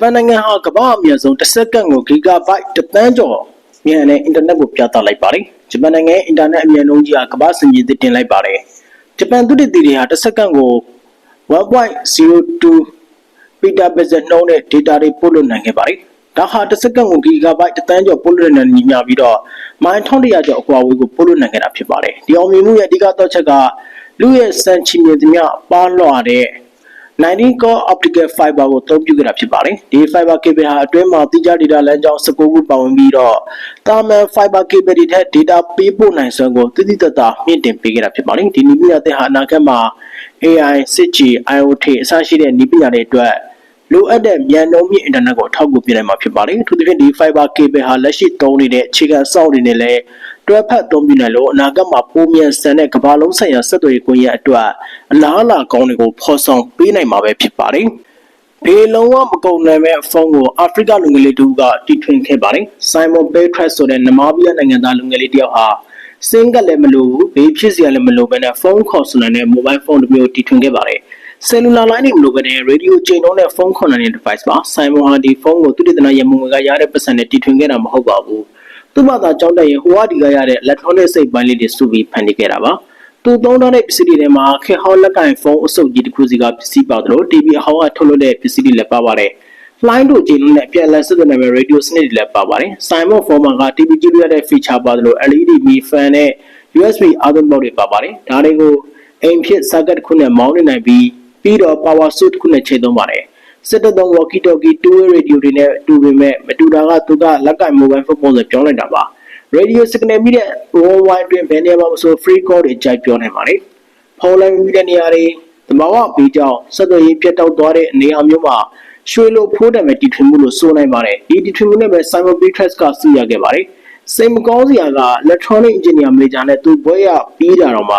ပန်နိုင်ငံဟာကမ္ဘာအမြင့်ဆုံးတစ်စက္ကန့်ကိုဂီဂါဘိုက်တစ်သန်းကျော်မြန်တဲ့အင်တာနက်ကိုပြသလိုက်ပါတယ်။ဂျပန်နိုင်ငံရဲ့အင်တာနက်အမြင့်နှုန်းကြီးဟာကမ္ဘာစံချိန်သစ်တင်လိုက်ပါတယ်။ဂျပန်သူတည်တည်တွေဟာတစ်စက္ကန့်ကို1.02ပီတာဘက်ဇနှုန်းနဲ့ data တွေပို့လို့နိုင်ခဲ့ပါတယ်။ဒါဟာတစ်စက္ကန့်ကိုဂီဂါဘိုက်တစ်သန်းကျော်ပို့လို့နိုင်တဲ့ညီမျှပြီးတော့မိုင်1100ကျော်အကွာအဝေးကိုပို့လို့နိုင်ခဲ့တာဖြစ်ပါတယ်။ဒီအောင်မြင်မှုရဲ့အဓိကတော့ချက်ကလူရဲ့စံချီမြင့်သမျှပါလွှာတဲ့ 19 core optical fiber ကိုအသုံးပြုခဲ့တာဖြစ်ပါတယ်။ဒီ fiber cable ဟာအတွင်းမှာတိကျ data လမ်းကြောင်း19ခုပါဝင်ပြီးတော့တာမန် fiber cable တွေထက် data ပေးပို့နိုင်စွမ်းကိုတိတိတတ်တာမြင့်တင်ပေးခဲ့တာဖြစ်ပါတယ်။ဒီနည်းပညာသစ်ဟာအနာဂတ်မှာ AI, 6G, IoT အစရှိတဲ့နည်းပညာတွေအတွက်လိုအပ်တဲ့မြန်နှုန်းမြင့်အင်တာနက်ကိုအထောက်အကူပေးနိုင်မှာဖြစ်ပါတယ်။အထူးသဖြင့်ဒီ fiber cable ဟာလက်ရှိသုံးနေတဲ့အခြေခံစောင့်တွေနဲ့လည်း တွဲဖက်သုံးပြနိုင်လို့အနာဂတ်မှာပိုမြန်ဆန်တဲ့ကမ္ဘာလုံးဆိုင်ရာဆက်သွယ်ရေးကွန်ရက်အတွက်အလားအလာကောင်းတွေကိုဖော်ဆောင်ပေးနိုင်မှာပဲဖြစ်ပါတယ်။ဘေးလုံးဝမကုန်နိုင်မဲ့ဖုန်းကိုအာဖရိကလူငယ်လေးတူကတီထွင်ခဲ့ပါတယ်။ Simon Petrus ဆိုတဲ့နမာဘီးယားနိုင်ငံသားလူငယ်လေးတစ်ယောက်ဟာစင်ကလည်းမလိုဘူးဘေးဖြစ်စရာလည်းမလိုဘဲနဲ့ဖုန်းခေါ်ဆိုနိုင်တဲ့ mobile phone တစ်မျိုးတီထွင်ခဲ့ပါတယ်။ cellular line တွေမလိုဘဲနဲ့ radio ချိန်နှုန်းနဲ့ဖုန်းခေါ်နိုင်တဲ့ device ပါ။ Simon ဟာဒီဖုန်းကိုသူတည်တနာရမုံငွေကရတဲ့ပတ်စံနဲ့တီထွင်ခဲ့တာမဟုတ်ပါဘူး။ သူ့ဘာသာကြောင်းတက်ရင်ဟိုဝါဒီကရတဲ့ electronic စိတ်ပိုင်းလေးတွေစုပြီးဖန်တီးခဲ့တာပါ။သူသုံးထားတဲ့ပစ္စည်းတွေထဲမှာခေတ်ဟောင်းလက်ကင်ဖုန်းအစုပ်ကြီးတစ်ခုစီကပစ္စည်းပါသလို TV အဟောင်းကထုတ်လုပ်တဲ့ပစ္စည်းတွေလည်းပါပါတယ်။ line တို့ချိန်လုံးနဲ့အပြန်အလှန်ဆက်သွယ်နိုင်မဲ့ radio စနစ်တွေလည်းပါပါတယ်။ Simon Forman က TV ကြည့်လို့ရတဲ့ feature ပါသလို LED မီ fan နဲ့ USB အားသွင်းပေါက်တွေပါပါတယ်။ဒါတွေကိုအိမ်ဖြစ် circuit တစ်ခုနဲ့မောင်းနေနိုင်ပြီးပြီးတော့ power source တစ်ခုနဲ့ချိန်သုံးပါတယ်။ စစ်တပ်သုံး walkie talkie two way radio တွေနဲ့တူပေမဲ့မတူတာကသူကလက်ကင် mobile phone ပုံစံပြောင်းလိုက်တာပါ။ radio signal မိတဲ့ worldwide အတွင်းဘယ်နေရာမှာမဆို free call တွေကြိုက်ပြောနိုင်ပါတယ်။ဖုန်းလိုင်းမိတဲ့နေရာတွေသဘာဝဘေးကြောင့်ဆက်သွယ်ရေးပြတ်တောက်သွားတဲ့နေရာမျိုးမှာရွှေလိုဖိုးတယ်မဲ့တီထွင်မှုလို့ဆိုနိုင်ပါတယ်။ဒီတီထွင်မှုနဲ့ပဲ Simon Petrus ကစီရခဲ့ပါတယ်။စိတ်မကောင်းစရာက electronic engineer major နဲ့သူဘွဲရပြီးတာတော့မှ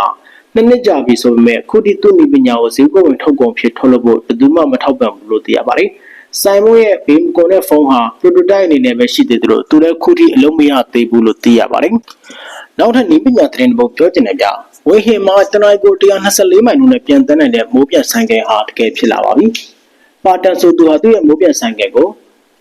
နှစ်နှစ်ကြာပြီဆိုပေမဲ့ခုထိသူ့နည်းပညာကိုဈေးကွက်ဝင်ထုတ်ကုန်ဖြစ်ထုတ်လုပ်ဖို့ဘယ်သူမှမထောက်ပံ့ဘူးလို့သိရပါတယ်။ Simon ရဲ့ဘေးမကုန်တဲ့ဖုန်းဟာ prototype အနေနဲ့ပဲရှိသေးတယ်လို့သူလည်းခုထိအလုံးမရသေးဘူးလို့သိရပါတယ်။နောက်ထပ်နည်းပညာသတင်းတစ်ပုဒ်ပြောချင်တယ်ဗျ။ဝေဟင်မှာတနင်္လာကို124မိုင်နှုန်းနဲ့ပြန်တန်းနိုင်တဲ့မိုးပြန်ဆိုင်ကယ်ဟာတကယ်ဖြစ်လာပါပြီ။ပါတန်ဆိုသူဟာသူ့ရဲ့မိုးပြန်ဆိုင်ကယ်ကို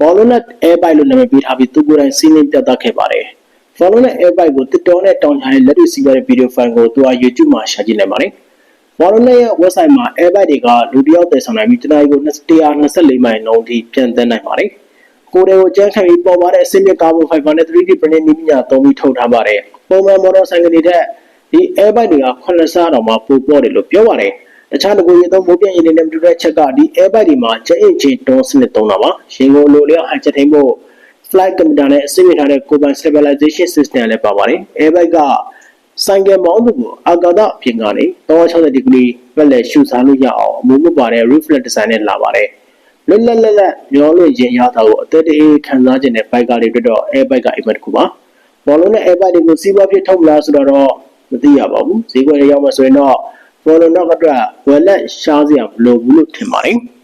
Volnet Airbike လို့နာမည်ပေးထားပြီးသူကိုယ်တိုင်စီးနှင်းပြသခဲ့ပါတယ်။ Volnet Airbike ကိုတစ်တော်နဲ့တောင်ချတဲ့လက်တွေ့စီးရတဲ့ဗီဒီယိုဖိုင်ကိုသူက YouTube မှာရှာကြည့်နိုင်ပါတယ်။ Volnet ရဲ့ website မှာ Airbike တွေကလူတစ်ယောက်တည်ဆောင်နိုင်ပြီးတနင်္လာကို124မိုင်နှုန်းထိပြန်တန်းနိုင်ပါတယ်။ကိုယ်တွေကိုကြမ်းခံပြီးပေါ်ပါတဲ့အဆင့်မြင့်ကာဗွန်ဖိုင်ဘာနဲ့ 3D printing နည်းပညာသုံးပြီးထုတ်ထားပါတယ်။ပုံမှန်မော်တော်ဆိုင်ကယ်တွေထက်ဒီ airbag တွေက9ဆတောင်မှပိုပေါ့တယ်လို့ပြောပါတယ်။တခြားတကူရေသုံးမိုးပြင်းရည်နဲ့မတူတဲ့ချက်ကဒီ airbag တွေမှာချက်အင်ချင်းတွန်းစနစ်သုံးတာပါ။ရင်ကုန်လိုလျောက်ဟန်ချက်ထိန်ဖို့ flight computer နဲ့အစိမ့်မြင့်ထားတဲ့ကိုယ်ပိုင် stabilization system လည်းပါပါတယ်။ airbag ကဆိုင်ကယ်မောင်းသူကိုအာကာသအပြင်ကနေ360ဒီဂရီပဲ့လက်ရှုစားလို့ရအောင်အမိုးမပါတဲ့ reflex design နဲ့လာပါတယ်။လွတ်လပ်လပ်လပ်မျောလို့ရင်ရတာကိုအသက်တအေးခံစားခြင်းနဲ့ဘိုက်ကတွေအတွက်တော့ airbag ကအိမ်မက်တစ်ခုပါ။ဘောလုံးနဲ့ airbag တွေကိုစီးပွားဖြစ်ထုတ်မလားဆိုတော့မသိရပါဘူးဈေးကွက်ရောက်မှဆိုရင်တော့ဘောလုံးနောက်အတွက်ဝယ်လက်ရှားစရာမလိုဘူးလို့ထင်ပါတယ်။